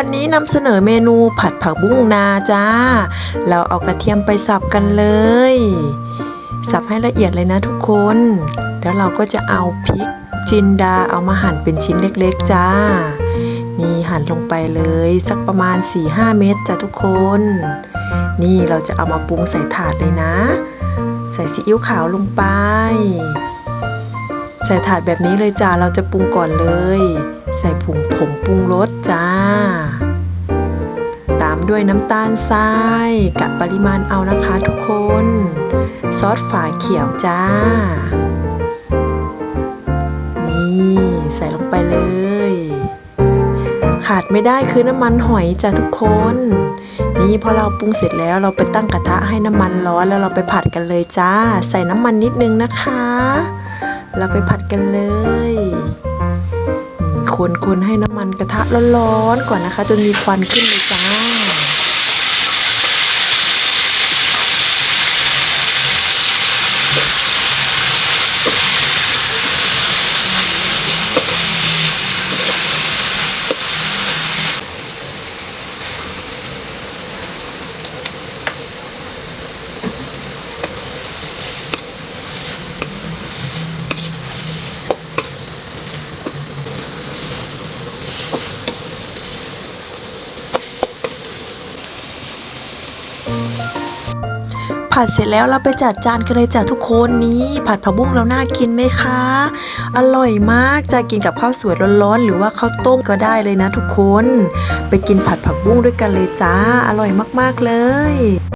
วันนี้นำเสนอเมนูผัดผักบุ้งนาจ้า เราเอากระเทียมไปสับกันเลย สับให้ละเอียดเลยนะทุกคน แล้วเราก็จะเอาพริกจินดาเอามาหั่นเป็นชิ้นเล็กๆจ้า นี่หั่นลงไปเลยสักประมาณ 4-5 เม็ดจ้ะทุกคน นี่เราจะเอามาปรุงใส่ถาดเลยนะ ใส่ซีอิ๊วขาวลงไป ใส่ถาดแบบนี้เลยจ้าเราจะปรุงก่อนเลย ใส่ผงผงปรุงรสจ้า ตามด้วยน้ำตาลทรายกะปริมาณเอานะคะทุกคน ซอสฝาเขียวจ้า นี่ใส่ลงไปเลย ขาดไม่ได้คือน้ำมันหอยจ้ะทุกคน นี่พอเราปรุงเสร็จแล้วเราไปตั้งกระทะให้น้ำมันร้อนแล้วเราไปผัดกันเลยจ้า ใส่น้ำมันนิดนึงนะคะ เราไปผัดกันเลย คนคนๆให้น้ำมันกระทะร้อนๆก่อนนะคะ จนมีควันขึ้นเลยจ้า ผัดเสร็จแล้วเราไปจัดจานกันเลยจ้ะทุกคนนี้ ผัดผักบุ้งเราน่ากินไหมคะ อร่อยมากจะกินกับข้าวสวยร้อนๆหรือว่าข้าวต้มก็ได้เลยนะทุกคน ไปกินผัดผักบุ้งด้วยกันเลยจ้า อร่อยมากๆเลย